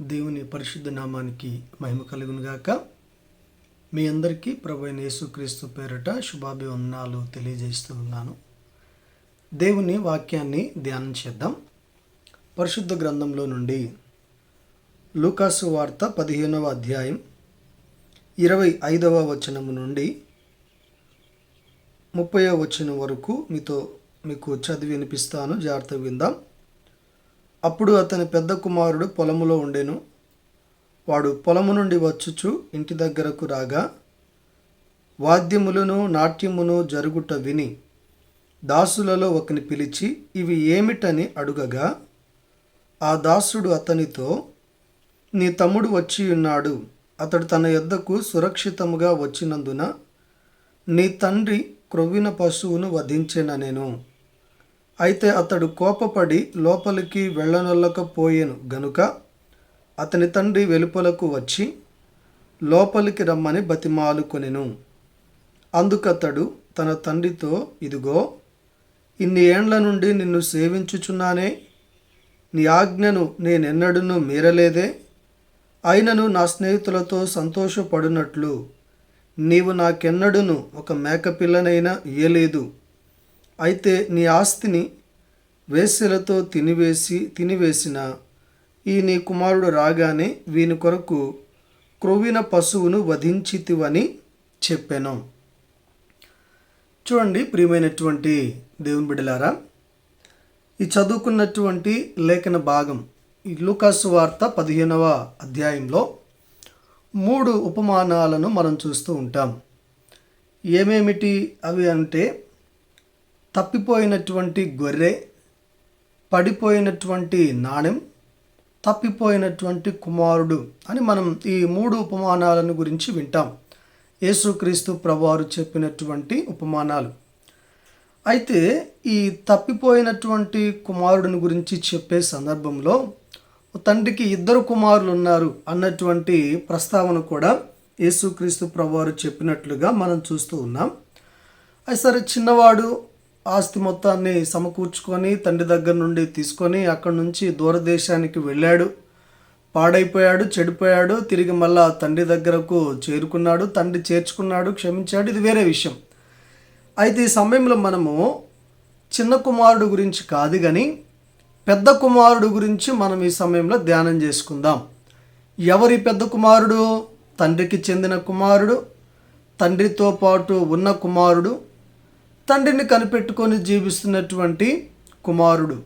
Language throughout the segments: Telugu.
దేవుని పరిశుద్ధ నామానికి మహిమ కలుగునుగాక మీ అందరికీ ప్రభు యేసుక్రీస్తు పేరట శుభాభివందనాలు తెలియజేస్తూ ఉన్నాను. దేవుని వాక్యాన్ని ధ్యానం చేద్దాం. పరిశుద్ధ గ్రంథంలో నుండి లూకాసు వార్త పదిహేనవ అధ్యాయం ఇరవై ఐదవ వచనము నుండి ముప్పై వచనం వరకు మీతో మీకు చదివి వినిపిస్తాను. జాగ్రత్త విందాం. అప్పుడు అతని పెద్ద కుమారుడు పొలములో ఉండెను. వాడు పొలము నుండి వచ్చుచు ఇంటి దగ్గరకు రాగా వాద్యములను నాట్యమును జరుగుట విని దాసులలో ఒకని పిలిచి ఇవి ఏమిటని అడుగగా ఆ దాసుడు అతనితో నీ తమ్ముడు వచ్చి ఉన్నాడు అతడు తన యొద్దకు సురక్షితముగా వచ్చినందున నీ తండ్రి క్రొవ్విన పశువును వధించెననెను. అయితే అతడు కోపపడి లోపలికి వెళ్ళనొల్లకపోయెను. గనుక అతని తండ్రి వెలుపలకు వచ్చి లోపలికి రమ్మని బతిమాలుకొనెను అందుకతడు తన తండ్రితో ఇదిగో ఇన్ని ఏండ్ల నుండి నిన్ను సేవించుచున్నానే? నీ ఆజ్ఞను నేనెన్నడూ మీరలేదే? అయినను నా స్నేహితులతో సంతోషపడినట్లు. నీవు నాకెన్నడూను ఒక మేకపిల్లనైనా ఇయ్యలేదు. అయితే నీ ఆస్తిని వేశ్యలతో తినివేసి తినివేసిన ఈ నీ కుమారుడు రాగానే వీని కొరకు క్రొవ్విన పశువును వధించితివని చెప్పాను. చూడండి ప్రియమైనటువంటి దేవుని బిడ్డలారా ఈ చదువుకున్నటువంటి లేఖన భాగం ఈ లూకాసు వార్త పదిహేనవ అధ్యాయంలో మూడు ఉపమానాలను మనం చూస్తూ ఉంటాం. ఏమేమిటి అవి అంటే తప్పిపోయినటువంటి గొర్రె పడిపోయినటువంటి నాణెం తప్పిపోయినటువంటి కుమారుడు అని మనం ఈ మూడు ఉపమానాలను గురించి వింటాం. యేసుక్రీస్తు ప్రభువారు చెప్పినటువంటి ఉపమానాలు. అయితే ఈ తప్పిపోయినటువంటి కుమారుడిని గురించి చెప్పే సందర్భంలో తండ్రికి ఇద్దరు కుమారులు ఉన్నారు అన్నటువంటి ప్రస్తావన కూడా యేసుక్రీస్తు ప్రభువారు చెప్పినట్లుగా మనం చూస్తూ ఉన్నాం. అయితే సరే చిన్నవాడు ఆస్తి మొత్తాన్ని సమకూర్చుకొని తండ్రి దగ్గర నుండి తీసుకొని అక్కడి నుంచి దూరదేశానికి వెళ్ళాడు. పాడైపోయాడు చెడిపోయాడు తిరిగి మళ్ళా తండ్రి దగ్గరకు చేరుకున్నాడు తండ్రి చేర్చుకున్నాడు క్షమించాడు. ఇది వేరే విషయం. అయితే ఈ సమయంలో మనము చిన్న కుమారుడు గురించి కాదు కానీ పెద్ద కుమారుడు గురించి మనం ఈ సమయంలో ధ్యానం చేసుకుందాం. ఎవరి పెద్ద కుమారుడు? తండ్రికి చెందిన కుమారుడు తండ్రితో పాటు ఉన్న కుమారుడు తండ్రిని కనిపెట్టుకొని జీవిస్తున్నటువంటి కుమారుడు.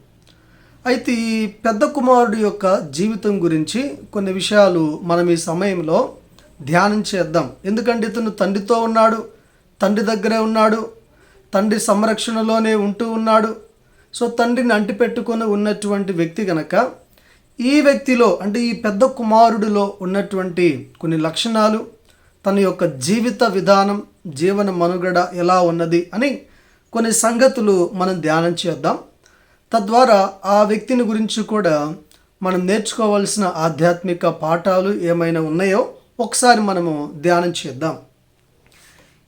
అయితే ఈ పెద్ద కుమారుడు యొక్క జీవితం గురించి కొన్ని విషయాలు మనం ఈ సమయంలో ధ్యానం చేద్దాం. ఎందుకంటే ఇతను తండ్రితో ఉన్నాడు తండ్రి దగ్గరే ఉన్నాడు తండ్రి సంరక్షణలోనే ఉంటూ ఉన్నాడు. సో తండ్రిని అంటిపెట్టుకొని ఉన్నటువంటి వ్యక్తి గనక ఈ వ్యక్తిలో అంటే ఈ పెద్ద కుమారుడిలో ఉన్నటువంటి కొన్ని లక్షణాలు తన యొక్క జీవిత విధానం జీవన మనుగడ ఎలా ఉన్నది అని కొన్ని సంగతులు మనం ధ్యానం చేద్దాం. తద్వారా ఆ వ్యక్తిని గురించి కూడా మనం నేర్చుకోవాల్సిన ఆధ్యాత్మిక పాఠాలు ఏమైనా ఉన్నాయో ఒకసారి మనము ధ్యానం చేద్దాం.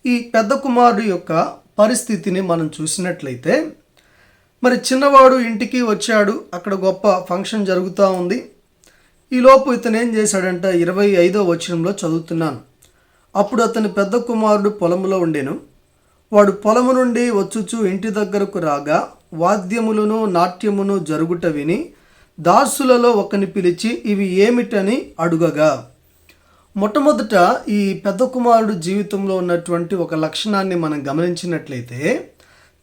ఈ పెద్ద కుమారుడు యొక్క పరిస్థితిని మనం చూసినట్లయితే మరి చిన్నవాడు ఇంటికి వచ్చాడు అక్కడ గొప్ప ఫంక్షన్ జరుగుతూ ఉంది. ఈలోపు ఇతను ఏం చేశాడంటే ఇరవై ఐదో వచనంలో చదువుతున్నాను. అప్పుడు అతని పెద్ద కుమారుడు పొలంలో ఉండెను. వాడు పొలము నుండి వచ్చుచు ఇంటి దగ్గరకు రాగా వాద్యములను నాట్యమును జరుగుట విని దాసులలో ఒకని పిలిచి ఇవి ఏమిటని అడుగగా. మొట్టమొదట ఈ పెద్ద కుమారుడు జీవితంలో ఉన్నటువంటి ఒక లక్షణాన్ని మనం గమనించినట్లయితే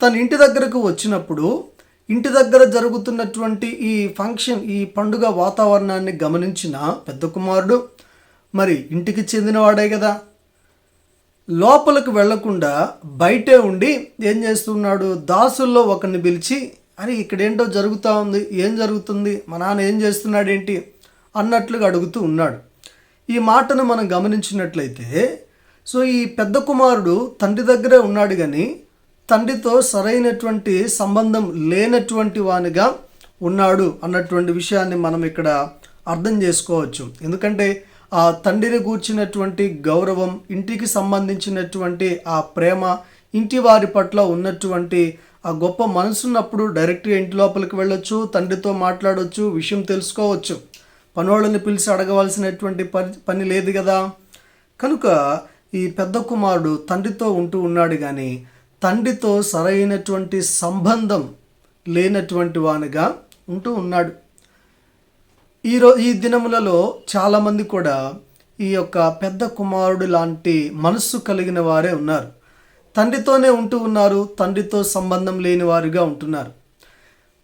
తన ఇంటి దగ్గరకు వచ్చినప్పుడు ఇంటి దగ్గర జరుగుతున్నటువంటి ఈ ఫంక్షన్ ఈ పండుగ వాతావరణాన్ని గమనించిన పెద్ద కుమారుడు మరి ఇంటికి చెందినవాడే కదా. లోపలికి వెళ్ళకుండా బయటే ఉండి ఏం చేస్తున్నాడు? దాసుల్లో ఒకరిని పిలిచి అరే ఇక్కడేంటో జరుగుతూ ఉంది ఏం జరుగుతుంది? మా నాన్న ఏం చేస్తున్నాడు ఏంటి అన్నట్లుగా అడుగుతూ ఉన్నాడు. ఈ మాటను మనం గమనించినట్లయితే సో ఈ పెద్ద కుమారుడు తండ్రి దగ్గరే ఉన్నాడు కానీ తండ్రితో సరైనటువంటి సంబంధం లేనటువంటి వానిగా ఉన్నాడు అన్నటువంటి విషయాన్ని మనం ఇక్కడ అర్థం చేసుకోవచ్చు. ఎందుకంటే ఆ తండ్రిని కూర్చున్నటువంటి గౌరవం ఇంటికి సంబంధించినటువంటి ఆ ప్రేమ ఇంటి వారి పట్ల ఉన్నటువంటి ఆ గొప్ప మనసున్నప్పుడు డైరెక్ట్గా ఇంటి లోపలికి వెళ్ళొచ్చు తండ్రితో మాట్లాడవచ్చు విషయం తెలుసుకోవచ్చు. పనోళ్ళని పిలిచి అడగవలసినటువంటి పని పని లేదు కదా కనుక ఈ పెద్ద కుమారుడు తండ్రితో ఉంటూ ఉన్నాడు కానీ తండ్రితో సరైనటువంటి సంబంధం లేనటువంటి వానిగా ఉంటూ ఉన్నాడు. ఈరో ఈ దినములలో చాలామంది కూడా ఈ యొక్క పెద్ద కుమారుడు లాంటి మనస్సు కలిగిన వారే ఉన్నారు. తండ్రితోనే ఉంటూ ఉన్నారు తండ్రితో సంబంధం లేని వారుగా ఉంటున్నారు.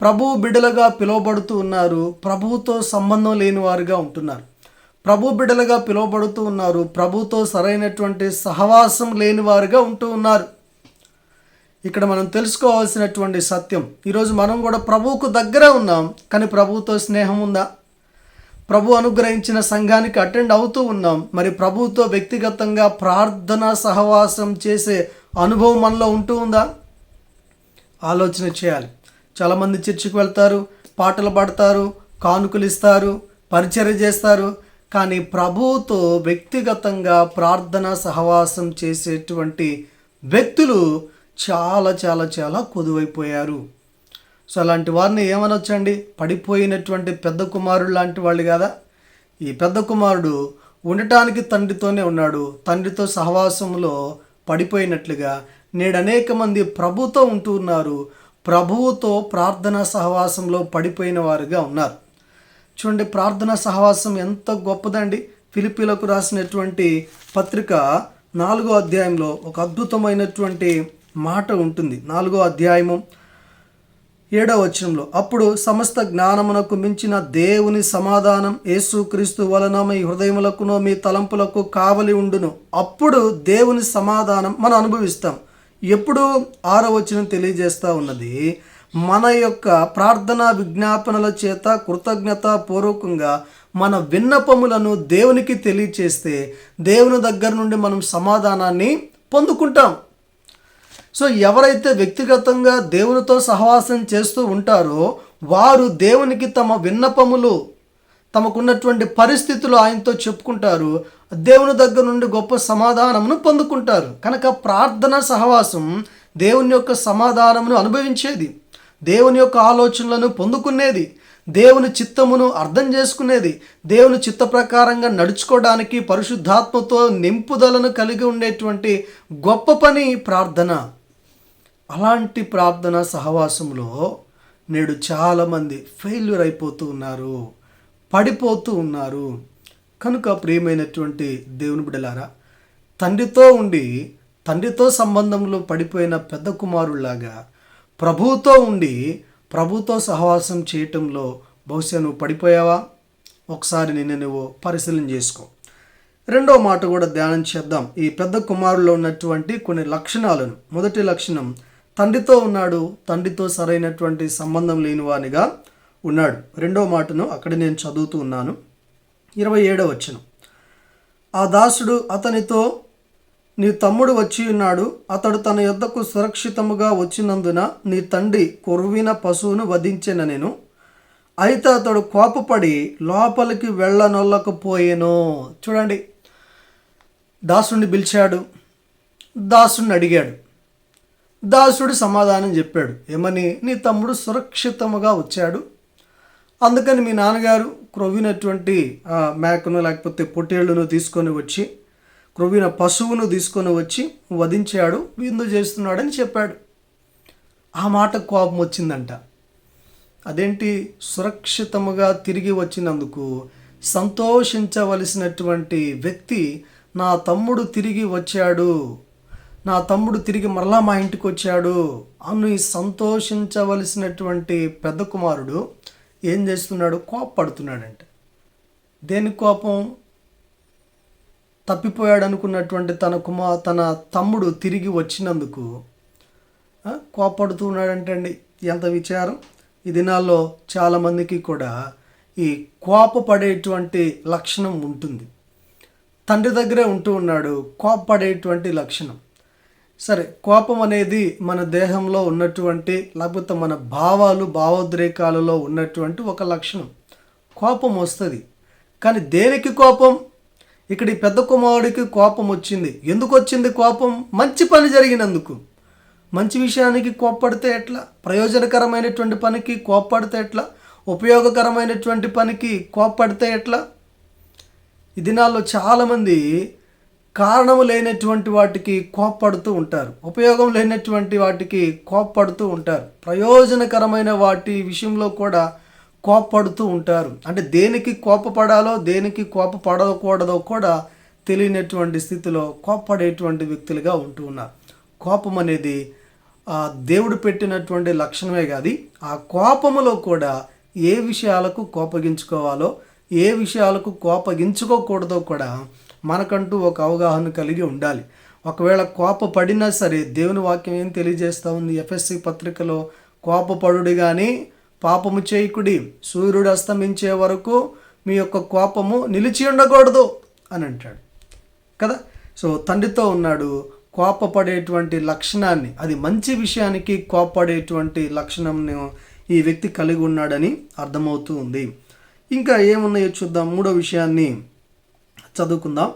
ప్రభువు బిడలుగా పిలువబడుతూ ఉన్నారు ప్రభువుతో సంబంధం లేని వారుగా ఉంటున్నారు. ప్రభు బిడలుగా పిలువబడుతూ ఉన్నారు ప్రభుతో సరైనటువంటి సహవాసం లేని వారుగా ఉంటూ ఉన్నారు. ఇక్కడ మనం తెలుసుకోవాల్సినటువంటి సత్యం ఈరోజు మనం కూడా ప్రభువుకు దగ్గర ఉన్నాం కానీ ప్రభువుతో స్నేహం ఉందా? ప్రభు అనుగ్రహించిన సంఘానికి అటెండ్ అవుతూ ఉన్నాం. మరి ప్రభుతో వ్యక్తిగతంగా ప్రార్థన సహవాసం చేసే అనుభవం మనలో ఉంటూ ఉందా? ఆలోచన చేయాలి. చాలామంది చర్చికి వెళ్తారు పాటలు పాడతారు కానుకలు ఇస్తారు పరిచర్య చేస్తారు. కానీ ప్రభువుతో వ్యక్తిగతంగా ప్రార్థన సహవాసం చేసేటువంటి వ్యక్తులు చాలా చాలా చాలా కొదువైపోయారు. సో అలాంటి వారిని ఏమనొచ్చండి? పడిపోయినటువంటి పెద్ద కుమారుడు లాంటి వాళ్ళు కదా? ఈ పెద్ద కుమారుడు ఉండటానికి తండ్రితోనే ఉన్నాడు. తండ్రితో సహవాసంలో పడిపోయినట్లుగా నేడు అనేక మంది ప్రభుతో ఉంటూ ఉన్నారు. ప్రభువుతో ప్రార్థనా సహవాసంలో పడిపోయిన వారుగా ఉన్నారు. చూడండి ప్రార్థనా సహవాసం ఎంత గొప్పదండి. ఫిలిపీలకు రాసినటువంటి పత్రిక నాలుగో అధ్యాయంలో ఒక అద్భుతమైనటువంటి మాట ఉంటుంది. నాలుగో అధ్యాయము ఏడవ వచనంలో అప్పుడు సమస్త జ్ఞానమునకు మించిన దేవుని సమాధానం యేసుక్రీస్తు వలన మీ హృదయములకునో మీ తలంపులకు కావలి ఉండును. అప్పుడు దేవుని సమాధానం మనం అనుభవిస్తాం. ఎప్పుడు ఆరో వచనం తెలియజేస్తా ఉన్నది మన యొక్క ప్రార్థనా విజ్ఞాపనల చేత కృతజ్ఞత పూర్వకంగా మన విన్నపములను దేవునికి తెలియచేస్తే దేవుని దగ్గర నుండి మనం సమాధానాన్ని పొందుకుంటాం. సో ఎవరైతే వ్యక్తిగతంగా దేవునితో సహవాసం చేస్తూ ఉంటారో వారు దేవునికి తమ విన్నపములు తమకున్నటువంటి పరిస్థితులు ఆయనతో చెప్పుకుంటారు. దేవుని దగ్గర నుండి గొప్ప సమాధానమును పొందుకుంటారు. కనుక ప్రార్థన సహవాసం దేవుని యొక్క సమాధానమును అనుభవించేది. దేవుని యొక్క ఆలోచనలను పొందుకునేది. దేవుని చిత్తమును అర్థం చేసుకునేది. దేవుని చిత్త ప్రకారంగా నడుచుకోవడానికి పరిశుద్ధాత్మతో నింపుదలను కలిగి ఉండేటువంటి గొప్ప పని ప్రార్థన. అలాంటి ప్రార్థన సహవాసంలో నేడు చాలామంది ఫెయిల్యూర్ అయిపోతూ ఉన్నారు పడిపోతూ ఉన్నారు. కనుక ప్రియమైనటువంటి దేవుని బిడ్డలారా తండ్రితో ఉండి తండ్రితో సంబంధంలో పడిపోయిన పెద్ద కుమారుల్లాగా ప్రభువుతో ఉండి ప్రభుతో సహవాసం చేయటంలో బహుశా నువ్వు పడిపోయావా? ఒకసారి నిన్ను నువ్వు పరిశీలన చేసుకో. రెండో మాట కూడా ధ్యానం చేద్దాం. ఈ పెద్ద కుమారులో ఉన్నటువంటి కొన్ని లక్షణాలను మొదటి లక్షణం తండ్రితో ఉన్నాడు తండ్రితో సరైనటువంటి సంబంధం లేనివానిగా ఉన్నాడు. రెండో మాటను అక్కడ నేను చదువుతూ ఉన్నాను. ఇరవై ఏడవ వచ్చిన ఆ దాసుడు అతనితో నీ తమ్ముడు వచ్చి ఉన్నాడు అతడు తన యొద్దకు సురక్షితముగా వచ్చినందున నీ తండ్రి కొరువిన పశువును వధించిన నేను. అయితే అతడు కోపపడి లోపలికి వెళ్ళనొల్లకపోయేను. చూడండి. దాసుని పిలిచాడు. దాసుని అడిగాడు. దాసుడు సమాధానం చెప్పాడు. ఏమని? నీ తమ్ముడు సురక్షితముగా వచ్చాడు. అందుకని మీ నాన్నగారు క్రొవ్వినటువంటి మేకను లేకపోతే పొట్టేళ్ళను తీసుకొని వచ్చి క్రొవ్విన పశువును తీసుకొని వచ్చి వధించాడు. విందు చేస్తున్నాడని చెప్పాడు. ఆ మాట కోపం వచ్చిందంట. అదేంటి? సురక్షితముగా తిరిగి వచ్చినందుకు సంతోషించవలసినటువంటి వ్యక్తి నా తమ్ముడు తిరిగి వచ్చాడు. నా తమ్ముడు తిరిగి మరలా మా ఇంటికి వచ్చాడు అని సంతోషించవలసినటువంటి పెద్ద కుమారుడు ఏం చేస్తున్నాడు? కోపడుతున్నాడంట దేని కోపం? తప్పిపోయాడు అనుకున్నటువంటి తన కుమా తన తమ్ముడు తిరిగి వచ్చినందుకు కోపడుతున్నాడంటండి ఎంత విచారం. ఈ దినాల్లో చాలామందికి కూడా ఈ కోపపడేటువంటి లక్షణం ఉంటుంది. తండ్రి దగ్గరే ఉంటూ ఉన్నాడు కోపపడేటువంటి లక్షణం. సరే కోపం అనేది మన దేహంలో ఉన్నటువంటి లేకపోతే మన భావాలు భావోద్రేకాలలో ఉన్నటువంటి ఒక లక్షణం. కోపం వస్తుంది. కానీ దేనికి కోపం? ఇక్కడ ఈ పెద్ద కుమారుడికి కోపం వచ్చింది. ఎందుకు వచ్చింది కోపం? మంచి పని జరిగినందుకు. మంచి విషయానికి కోప్పడితే ఎట్లా? ప్రయోజనకరమైనటువంటి పనికి కోప్పడితే ఎట్లా? ఉపయోగకరమైనటువంటి పనికి కోప్పడితే ఎట్లా? ఈ దినాల్లో చాలామంది కారణము లేనటువంటి వాటికి కోప్పడుతూ ఉంటారు. ఉపయోగం లేనటువంటి వాటికి కోప్పడుతూ ఉంటారు. ప్రయోజనకరమైన వాటి విషయంలో కూడా కోప్పడుతూ ఉంటారు. అంటే దేనికి కోపపడాలో దేనికి కోపపడకూడదో కూడా తెలియనటువంటి స్థితిలో కోప్పడేటువంటి వ్యక్తులుగా ఉంటూ ఉన్నారు. కోపం అనేది దేవుడు పెట్టినటువంటి లక్షణమే కాదు. ఆ కోపములో కూడా ఏ విషయాలకు కోపగించుకోవాలో ఏ విషయాలకు కోపగించుకోకూడదో కూడా మనకంటూ ఒక అవగాహన కలిగి ఉండాలి. ఒకవేళ కోపపడినా సరే దేవుని వాక్యం ఏం తెలియజేస్తూ ఉంది? ఎఫ్ఎస్సి పత్రికలో కోపపడుడి కానీ పాపము చేయకుడి సూర్యుడు అస్తమించే వరకు మీ యొక్క కోపము నిలిచి ఉండకూడదు అని అంటాడు. కదా? సో తండ్రితో ఉన్నాడు. కోపపడేటువంటి లక్షణాన్ని అది మంచి విషయానికి కోపపడేటువంటి లక్షణంను ఈ వ్యక్తి కలిగి ఉన్నాడని అర్థమవుతూ ఉంది. ఇంకా ఏమున్నాయో చూద్దాం. మూడో విషయాన్ని చదువుకుందాం.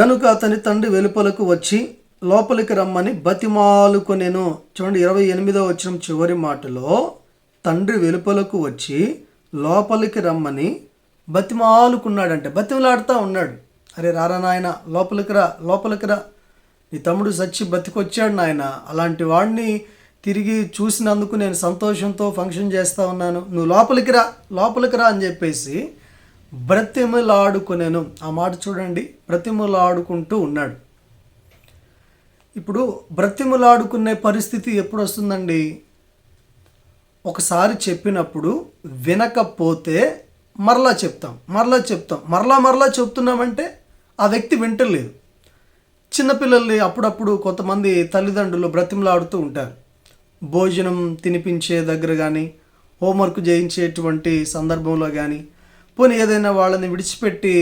గనుక అతని తండ్రి వెలుపలకు వచ్చి లోపలికి రమ్మని బతిమాలుకొనెను. చూడండి ఇరవై ఎనిమిదో వచ్చిన చివరి మాటలో తండ్రి వెలుపలకు వచ్చి లోపలికి రమ్మని బతిమాలుకున్నాడంటే. బతిమలాడుతూ ఉన్నాడు. అరే రారా నాయన లోపలికి రా లోపలికి రా. నీ తమ్ముడు సచ్చి బతికొచ్చాడు నాయన. అలాంటి వాడిని తిరిగి చూసినందుకు నేను సంతోషంతో ఫంక్షన్ చేస్తూ ఉన్నాను. నువ్వు లోపలికి రా లోపలికి రా అని చెప్పేసి బ్రతిమలాడుకునేను. ఆ మాట చూడండి. బ్రతిమలాడుకుంటూ ఉన్నాడు. ఇప్పుడు బ్రతిమలాడుకునే పరిస్థితి ఎప్పుడు వస్తుందండి ఒకసారి చెప్పినప్పుడు వినకపోతే మరలా చెప్తాం. మరలా చెప్తాం. మరలా మరలా చెప్తున్నామంటే ఆ వ్యక్తి వింటలేదు. చిన్నపిల్లల్ని అప్పుడప్పుడు కొంతమంది తల్లిదండ్రులు బ్రతిమలాడుతూ ఉంటారు. భోజనం తినిపించే దగ్గర కానీ హోంవర్క్ చేయించేటువంటి సందర్భంలో కానీ పోనీ ఏదైనా వాళ్ళని విడిచిపెట్టి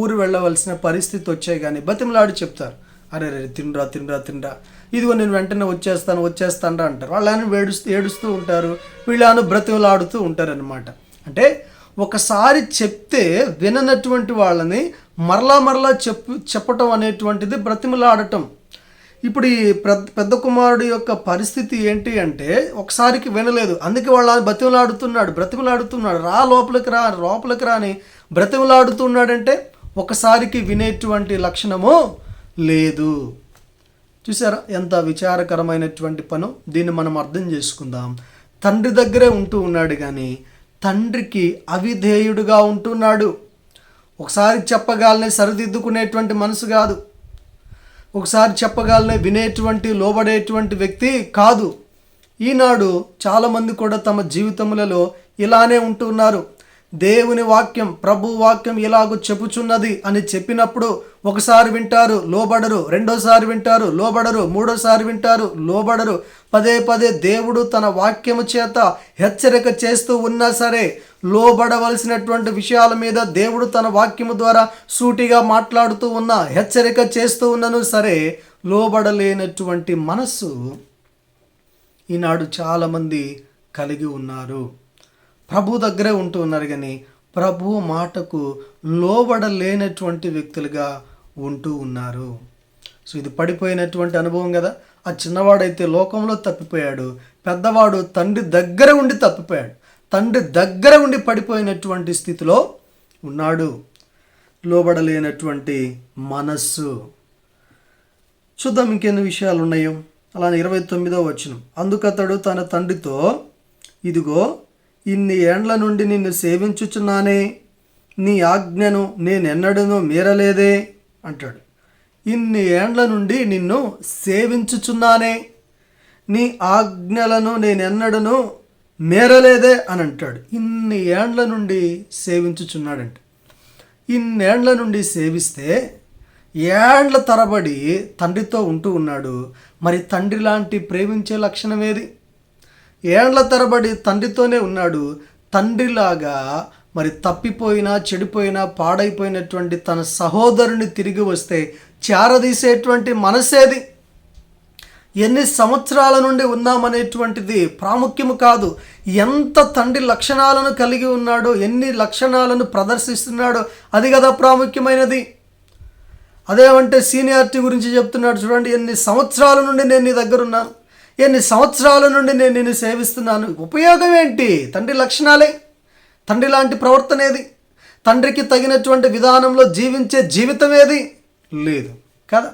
ఊరు వెళ్ళవలసిన పరిస్థితి వచ్చాయి కానీ బతిమలాడి చెప్తారు. అరే రే తినరా తినరా తినరా. ఇదిగో నేను వెంటనే వచ్చేస్తాను వచ్చేస్తానరా అంటారు. వాళ్ళని వేడుస్తూ ఏడుస్తూ ఉంటారు. వీళ్ళను బ్రతిమలాడుతూ ఉంటారనమాట అంటే ఒకసారి చెప్తే విననటువంటి వాళ్ళని మరలా మరలా చెప్పు చెప్పటం అనేటువంటిది బ్రతిమలాడటం. ఇప్పుడు ఈ పెద్ద పెద్ద కుమారుడు యొక్క పరిస్థితి ఏంటి అంటే ఒకసారికి వినలేదు. అందుకే వాళ్ళ బ్రతిమలాడుతున్నాడు బ్రతిమలాడుతున్నాడు. రా లోపలికి రా లోపలికి రాని బ్రతిమలాడుతున్నాడంటే ఒకసారికి వినేటువంటి లక్షణము లేదు. చూసారా ఎంత విచారకరమైనటువంటి పను. దీన్ని మనం అర్థం చేసుకుందాం. తండ్రి దగ్గరే ఉంటూ ఉన్నాడు కానీ తండ్రికి అవిధేయుడుగా ఉంటున్నాడు. ఒకసారి చెప్పగాలనే సరిదిద్దుకునేటువంటి మనసు కాదు. ఒకసారి చెప్పగలనే వినేటువంటి లోబడేటువంటి వ్యక్తి కాదు. ఈనాడు చాలామంది కూడా తమ జీవితములలో ఇలానే ఉంటున్నారు దేవుని వాక్యం ప్రభు వాక్యం ఇలాగూ చెప్పుచున్నది అని చెప్పినప్పుడు ఒకసారి వింటారు లోబడరు రెండోసారి వింటారు లోబడరు మూడోసారి వింటారు లోబడరు. పదే పదే దేవుడు తన వాక్యము చేత హెచ్చరిక చేస్తూ ఉన్నా సరే లోబడవలసినటువంటి విషయాల మీద దేవుడు తన వాక్యము ద్వారా సూటిగా మాట్లాడుతూ ఉన్నా హెచ్చరిక చేస్తూ ఉన్నను సరే లోబడలేనటువంటి మనస్సు ఈనాడు చాలామంది కలిగి ఉన్నారు. ప్రభు దగ్గరే ఉంటూ ఉన్నారు కానీ ప్రభు మాటకు లోబడలేనటువంటి వ్యక్తులుగా ఉంటూ ఉన్నారు. సో ఇది పడిపోయినటువంటి అనుభవం కదా. ఆ చిన్నవాడైతే లోకంలో తప్పిపోయాడు. పెద్దవాడు తండ్రి దగ్గర ఉండి తప్పిపోయాడు. తండ్రి దగ్గర ఉండి పడిపోయినటువంటి స్థితిలో ఉన్నాడు. లోబడలేనటువంటి మనస్సు. చూద్దాం ఇంకెన్ని విషయాలు ఉన్నాయో. అలానే ఇరవై తొమ్మిదో వచ్చిన అందుకతడు తన తండ్రితో ఇదిగో ఇన్ని ఏండ్ల నుండి నిన్ను సేవించుచున్నానే. నీ ఆజ్ఞను నేనెన్నడనో మీరలేదే అంటాడు. ఇన్ని ఏండ్ల నుండి నిన్ను సేవించుచున్నానే. నీ ఆజ్ఞలను నేనెన్నడను మేరలేదే అని అంటాడు. ఇన్ని ఏండ్ల నుండి సేవించుచున్నాడంట. ఇన్నేండ్ల నుండి సేవిస్తే ఏండ్ల తరబడి తండ్రితో ఉంటూ ఉన్నాడు. మరి తండ్రి లాంటి ప్రేమించే లక్షణం ఏది? ఏండ్ల తరబడి తండ్రితోనే ఉన్నాడు. తండ్రిలాగా మరి తప్పిపోయినా చెడిపోయినా పాడైపోయినటువంటి తన సహోదరుని తిరిగి వస్తే చేరదీసేటువంటి మనసేది? ఎన్ని సంవత్సరాల నుండి ఉన్నామనేటువంటిది ప్రాముఖ్యము కాదు. ఎంత తండ్రి లక్షణాలను కలిగి ఉన్నాడో ఎన్ని లక్షణాలను ప్రదర్శిస్తున్నాడో అది కదా ప్రాముఖ్యమైనది. అదేమంటే సీనియారిటీ గురించి చెప్తున్నాడు చూడండి ఎన్ని సంవత్సరాల నుండి నేను నీ దగ్గర ఉన్నాను ఎన్ని సంవత్సరాల నుండి నేను నిన్ను సేవిస్తున్నాను. ఉపయోగం ఏంటి? తండ్రి లక్షణాలే. తండ్రి లాంటి ప్రవర్తన ఏది? తండ్రికి తగినటువంటి విధానంలో జీవించే జీవితం ఏది? లేదు. కదా?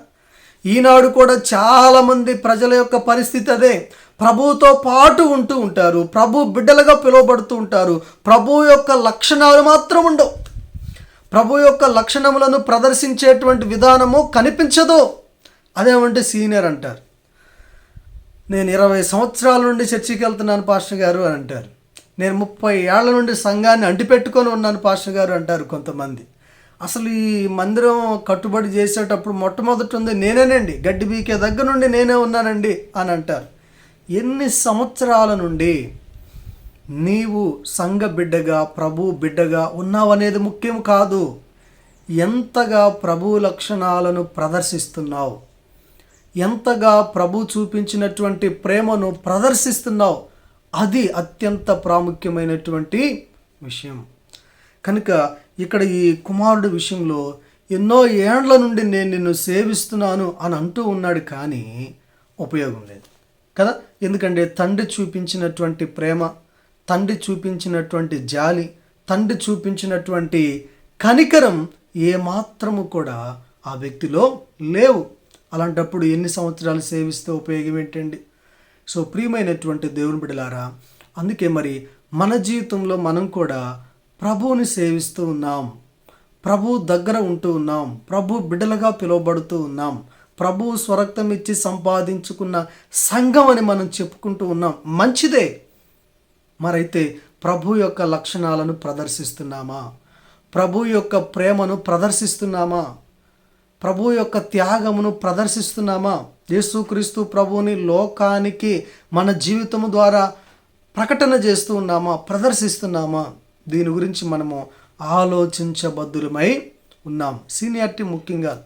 ఈనాడు కూడా చాలామంది ప్రజల యొక్క పరిస్థితి అదే. ప్రభువుతో పాటు ఉంటూ ఉంటారు. ప్రభు బిడ్డలుగా పిలువబడుతూ ఉంటారు. ప్రభు యొక్క లక్షణాలు మాత్రం ఉండవు. ప్రభు యొక్క లక్షణములను ప్రదర్శించేటువంటి విధానము కనిపించదు. అదేమంటే సీనియర్ అంటారు. నేను ఇరవై సంవత్సరాల నుండి చర్చికి వెళ్తున్నాను పాస్టర్ గారు అని అంటారు. నేను ముప్పై ఏళ్ళ నుండి సంఘాన్ని అంటిపెట్టుకొని ఉన్నాను పాస్టర్ గారు అంటారు కొంతమంది. అసలు ఈ మందిరం కట్టుబడి చేసేటప్పుడు మొట్టమొదటి ఉంది నేనేనండి. గడ్డి బీకే దగ్గర నుండి నేనే ఉన్నానండి అని అంటారు. ఎన్ని సంవత్సరాల నుండి నీవు సంఘ బిడ్డగా ప్రభు బిడ్డగా ఉన్నావనేది ముఖ్యం కాదు. ఎంతగా ప్రభు లక్షణాలను ప్రదర్శిస్తున్నావు? ఎంతగా ప్రభు చూపించినటువంటి ప్రేమను ప్రదర్శిస్తున్నావు? అది అత్యంత ప్రాముఖ్యమైనటువంటి విషయం. కనుక ఇక్కడ ఈ కుమారుడు విషయంలో ఎన్నో ఏండ్ల నుండి నేను నిన్ను సేవిస్తున్నాను అని అంటూ ఉన్నాడు కానీ ఉపయోగం లేదు. కదా? ఎందుకంటే తండ్రి చూపించినటువంటి ప్రేమ తండ్రి చూపించినటువంటి జాలి తండ్రి చూపించినటువంటి కనికరం ఏమాత్రము కూడా ఆ వ్యక్తిలో లేవు. అలాంటప్పుడు ఎన్ని సంవత్సరాలు సేవిస్తే ఉపయోగం ఏంటండి? సో ప్రియమైనటువంటి దేవుని బిడ్డలారా అందుకే మరి మన జీవితంలో మనం కూడా ప్రభువుని సేవిస్తూ ఉన్నాం. ప్రభు దగ్గర ఉంటూ ఉన్నాం. ప్రభు బిడ్డలుగా పిలువబడుతూ ఉన్నాం. ప్రభు స్వరక్తం ఇచ్చి సంపాదించుకున్న సంఘం అని మనం చెప్పుకుంటూ ఉన్నాం. మంచిదే. మరైతే ప్రభు యొక్క లక్షణాలను ప్రదర్శిస్తున్నామా? ప్రభు యొక్క ప్రేమను ప్రదర్శిస్తున్నామా? ప్రభు యొక్క త్యాగమును ప్రదర్శిస్తున్నామా? యేసుక్రీస్తు ప్రభువుని లోకానికి మన జీవితము ద్వారా ప్రకటన చేస్తూ ఉన్నామా? ప్రదర్శిస్తున్నామా? దీని గురించి మనము ఆలోచించబద్దులమై ఉన్నాం. సీనియారిటీ ముఖ్యం కాదు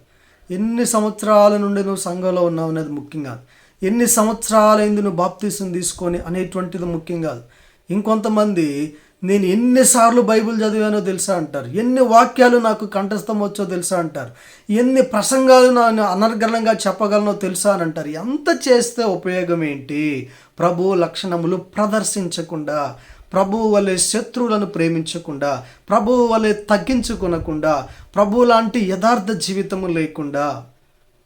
ఎన్ని సంవత్సరాల నుండి నువ్వు సంఘంలో ఉన్నావు అనేది ముఖ్యం కాదు ఎన్ని సంవత్సరాలైంది నువ్వు బాప్తీసం తీసుకొని అనేటువంటిది ముఖ్యం కాదు ఇంకొంతమంది నేను ఎన్నిసార్లు బైబిల్ చదివానో తెలుసా అంటారు ఎన్ని వాక్యాలు నాకు కంఠస్థం వచ్చో తెలుసా అంటారు ఎన్ని ప్రసంగాలు నేను అనర్గళంగా చెప్పగలనో తెలుసా అని అంటారు. ఎంత చేస్తే ఉపయోగం ఏంటి? ప్రభు లక్షణములు ప్రదర్శించకుండా ప్రభువు వలె శత్రువులను ప్రేమించకుండా ప్రభువు వలె తగ్గించుకొనకుండా ప్రభు లాంటి యథార్థ జీవితము లేకుండా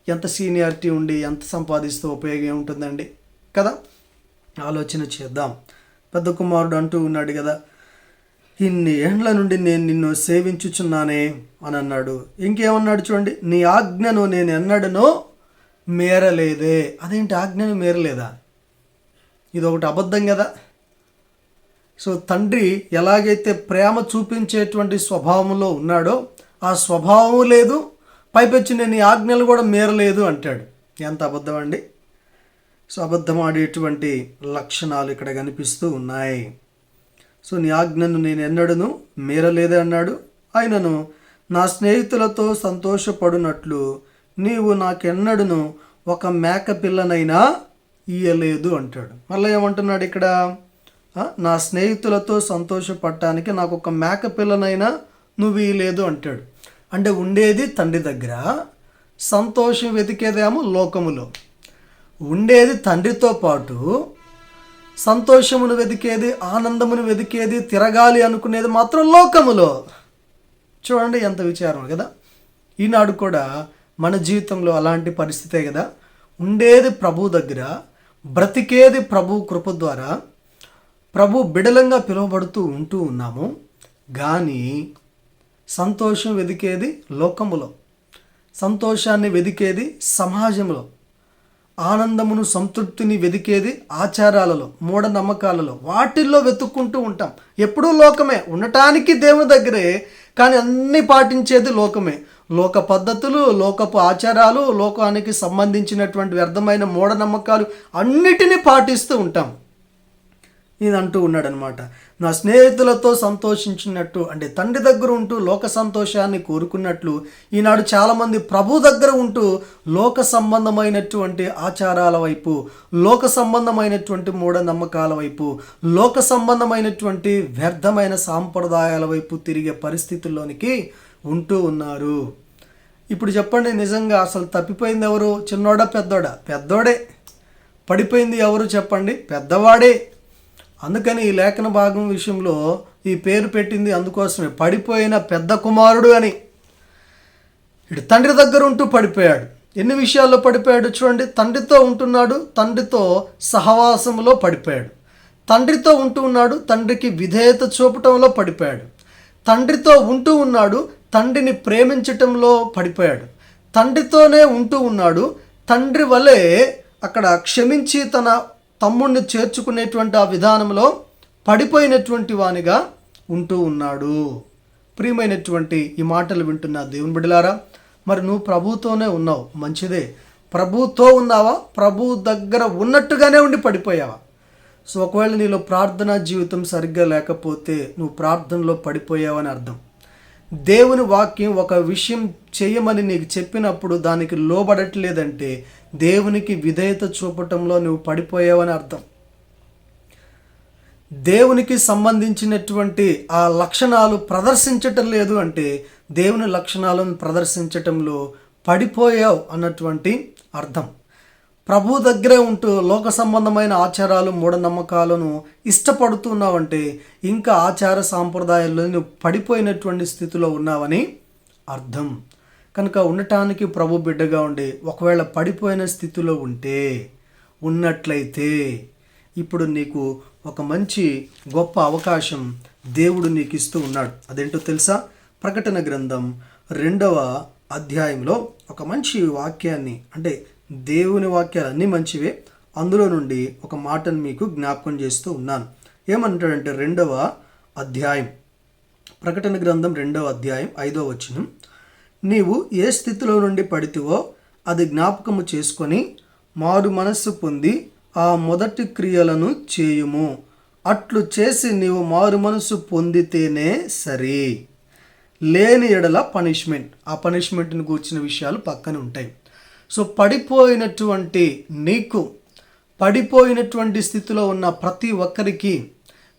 ఎంత సీనియారిటీ ఉండి ఎంత సంపాదిస్తే ఉపయోగం ఉంటుందండి? కదా? ఆలోచన చేద్దాం. పెద్ద కుమారుడు అంటూ ఉన్నాడు కదా ఇన్ని ఏండ్ల నుండి నేను నిన్ను సేవించుచున్నానే అని అన్నాడు. ఇంకేమన్నాడు చూడండి నీ ఆజ్ఞను నేను ఎన్నడనో మేరలేదే. అదేంటి ఆజ్ఞను మేరలేదా? ఇది ఒకటి అబద్ధం కదా. సో తండ్రి ఎలాగైతే ప్రేమ చూపించేటువంటి స్వభావంలో ఉన్నాడో ఆ స్వభావం లేదు పైపెచ్చి నేను ఈ ఆజ్ఞలు కూడా మేరలేదు అంటాడు. ఎంత అబద్ధం అండి? సో అబద్ధం ఆడేటువంటి లక్షణాలు ఇక్కడ కనిపిస్తూ ఉన్నాయి. సో నీ ఆజ్ఞను నేను ఎన్నడను మీరలేదే అన్నాడు. ఆయనను నా స్నేహితులతో సంతోషపడునట్లు నీవు నాకెన్నడను ఒక మేక పిల్లనైనా ఇయ్యలేదు అంటాడు. మళ్ళీ ఏమంటున్నాడు ఇక్కడ? నా స్నేహితులతో సంతోషపడటానికి నాకు ఒక మేక పిల్లనైనా నువ్వు ఇయ్యలేదు అంటాడు. అంటే ఉండేది తండ్రి దగ్గర సంతోషం వెతికేదేమో లోకములో. ఉండేది తండ్రితో పాటు సంతోషమును వెతికేది ఆనందమును వెతికేది తిరగాలి అనుకునేది మాత్రం లోకములో. చూడండి ఎంత విచారం కదా. ఈనాడు కూడా మన జీవితంలో అలాంటి పరిస్థితే కదా. ఉండేది ప్రభు దగ్గర బ్రతికేది ప్రభు కృప ద్వారా ప్రభు బిడలంగా పిలువబడుతూ ఉంటూ ఉన్నాము. కానీ సంతోషం వెదికేది లోకములో. సంతోషాన్ని వెదికేది సమాజంలో ఆనందమును సంతృప్తిని వెదికేది ఆచారాలలో మూఢనమ్మకాలలో వాటిల్లో వెతుక్కుంటూ ఉంటాం. ఎప్పుడూ లోకమే. ఉండటానికి దేవుని దగ్గరే కానీ అన్నీ పాటించేది లోకమే. లోక పద్ధతులు లోకపు ఆచారాలు లోకానికి సంబంధించినటువంటి వ్యర్థమైన మూఢనమ్మకాలు అన్నిటినీ పాటిస్తూ ఉంటాం. ఇది అంటూ ఉన్నాడనమాట. నా స్నేహితులతో సంతోషించినట్టు అంటే తండ్రి దగ్గర ఉంటూ లోక సంతోషాన్ని కోరుకున్నట్లు ఈనాడు చాలామంది ప్రభు దగ్గర ఉంటూ లోక సంబంధమైనటువంటి ఆచారాల వైపు లోక సంబంధమైనటువంటి మూఢనమ్మకాల వైపు లోక సంబంధమైనటువంటి వ్యర్థమైన సాంప్రదాయాల వైపు తిరిగే పరిస్థితుల్లోనికి ఉంటూ ఉన్నారు. ఇప్పుడు చెప్పండి నిజంగా అసలు తప్పిపోయింది ఎవరు? చిన్నోడా పెద్దోడా? పెద్దోడే. పడిపోయింది ఎవరు చెప్పండి? పెద్దవాడే. అందుకని ఈ లేఖన భాగం విషయంలో ఈ పేరు పెట్టింది అందుకోసమే. పడిపోయిన పెద్ద కుమారుడు అని. ఇటు తండ్రి దగ్గర ఉంటూ పడిపోయాడు. ఎన్ని విషయాల్లో పడిపోయాడు చూడండి. తండ్రితో ఉంటున్నాడు తండ్రితో సహవాసంలో పడిపోయాడు. తండ్రితో ఉంటూ ఉన్నాడు తండ్రికి విధేయత చూపటంలో పడిపోయాడు. తండ్రితో ఉంటూ ఉన్నాడు తండ్రిని ప్రేమించటంలో పడిపోయాడు. తండ్రితోనే ఉంటూ ఉన్నాడు తండ్రి వలె అక్కడ క్షమించి తన తమ్ముడిని చేర్చుకునేటువంటి ఆ విధానంలో పడిపోయినటువంటి వానిగా ఉంటూ ఉన్నాడు. ప్రియమైనటువంటి ఈ మాటలు వింటున్న దేవుని బిడలారా మరి నువ్వు ప్రభుతోనే ఉన్నావు మంచిదే. ప్రభుతో ఉన్నావా? ప్రభు దగ్గర ఉన్నట్టుగానే ఉండి పడిపోయావా? సో ఒకవేళ నీలో ప్రార్థనా జీవితం సరిగ్గా లేకపోతే నువ్వు ప్రార్థనలో పడిపోయావని అర్థం. దేవుని వాక్యం ఒక విషయం చేయమని నీకు చెప్పినప్పుడు దానికి లోబడట్లేదంటే దేవునికి విధేయత చూపటంలో నువ్వు పడిపోయావని అర్థం. దేవునికి సంబంధించినటువంటి ఆ లక్షణాలు ప్రదర్శించటం లేదు అంటే దేవుని లక్షణాలను ప్రదర్శించటంలో పడిపోయావు అన్నటువంటి అర్థం. ప్రభు దగ్గరే ఉంటూ లోక సంబంధమైన ఆచారాలు మూఢనమ్మకాలను ఇష్టపడుతున్నావంటే ఇంకా ఆచార సాంప్రదాయాల్లో నువ్వు పడిపోయినటువంటి స్థితిలో ఉన్నావని అర్థం. కనుక ఉండటానికి ప్రభు బిడ్డగా ఉండి ఒకవేళ పడిపోయిన స్థితిలో ఉంటే ఉన్నట్లయితే ఇప్పుడు నీకు ఒక మంచి గొప్ప అవకాశం దేవుడు నీకు ఇస్తూ ఉన్నాడు. అదేంటో తెలుసా? ప్రకటన గ్రంథం రెండవ అధ్యాయంలో ఒక మంచి వాక్యాన్ని అంటే దేవుని వాక్యాలు అన్నీ మంచివే అందులో నుండి ఒక మాటను మీకు జ్ఞాపకం చేస్తూ ఉన్నాను. ఏమంటాడంటే రెండవ అధ్యాయం. ప్రకటన గ్రంథం రెండవ అధ్యాయం ఐదవ వచనం. నీవు ఏ స్థితిలో నుండి పడితివో అది జ్ఞాపకము చేసుకొని మారు మనస్సు పొంది ఆ మొదటి క్రియలను చేయుము. అట్లు చేసి నీవు మారు మనస్సు పొందితేనే సరి. లేని ఎడల పనిష్మెంట్ ఆ పనిష్మెంట్ని కూర్చిన విషయాలు పక్కన ఉంటాయి. సో పడిపోయినటువంటి నీకు పడిపోయినటువంటి స్థితిలో ఉన్న ప్రతి ఒక్కరికి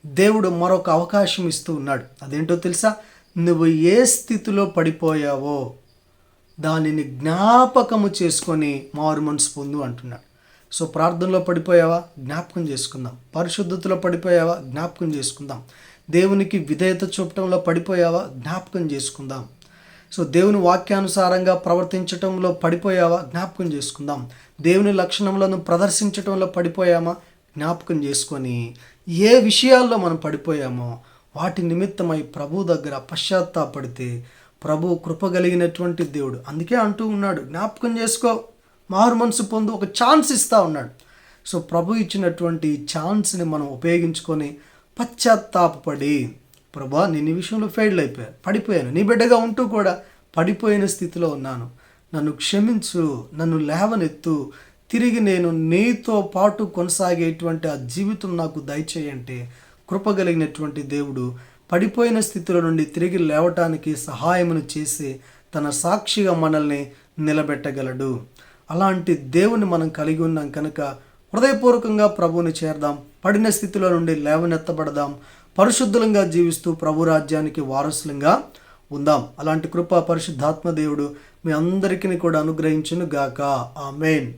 దేవుడు మరొక అవకాశం ఇస్తూ ఉన్నాడు. అదేంటో తెలుసా? నువ్వు ఏ స్థితిలో పడిపోయావో దానిని జ్ఞాపకము చేసుకొని మారు మనసు పొందు అంటున్నాడు. సో ప్రార్థనలో పడిపోయావా? జ్ఞాపకం చేసుకుందాం. పరిశుద్ధతలో పడిపోయావా? జ్ఞాపకం చేసుకుందాం. దేవునికి విధేయత చూపటంలో పడిపోయావా? జ్ఞాపకం చేసుకుందాం. సో దేవుని వాక్యానుసారంగా ప్రవర్తించటంలో పడిపోయావా? జ్ఞాపకం చేసుకుందాం. దేవుని లక్షణములను ప్రదర్శించటంలో పడిపోయామా? జ్ఞాపకం చేసుకొని ఏ విషయాల్లో మనం పడిపోయామో వాటి నిమిత్తమై ప్రభు దగ్గర పశ్చాత్తాపడితే ప్రభు కృప కలిగినటువంటి దేవుడు. అందుకే అంటూ ఉన్నాడు జ్ఞాపకం చేసుకో మారు మనసు పొందు ఒక ఛాన్స్ ఇస్తూ ఉన్నాడు సో ప్రభు ఇచ్చినటువంటి ఛాన్స్ని మనం ఉపయోగించుకొని పశ్చాత్తాపడి ప్రభా నేను ఈ విషయంలో ఫెయిల్ అయిపోయాను పడిపోయాను. నీ బిడ్డగా ఉంటూ కూడా పడిపోయిన స్థితిలో ఉన్నాను. నన్ను క్షమించు నన్ను లేవనెత్తు. తిరిగి నేను నీతో పాటు కొనసాగేటువంటి ఆ జీవితం నాకు దయచేయంటే కృపగలిగినటువంటి దేవుడు పడిపోయిన స్థితిలో నుండి తిరిగి లేవటానికి సహాయమును చేసి తన సాక్షిగా మనల్ని నిలబెట్టగలడు. అలాంటి దేవుని మనం కలిగి ఉన్నాం కనుక హృదయపూర్వకంగా ప్రభువుని చేరదాం పడిన స్థితిలో నుండి లేవనెత్తబడదాం పరిశుద్ధులంగా జీవిస్తూ ప్రభు రాజ్యానికి వారసులంగా ఉందాం. అలాంటి కృప పరిశుద్ధాత్మ దేవుడు మీ అందరికీ కూడా అనుగ్రహించును గాక ఆమెన్.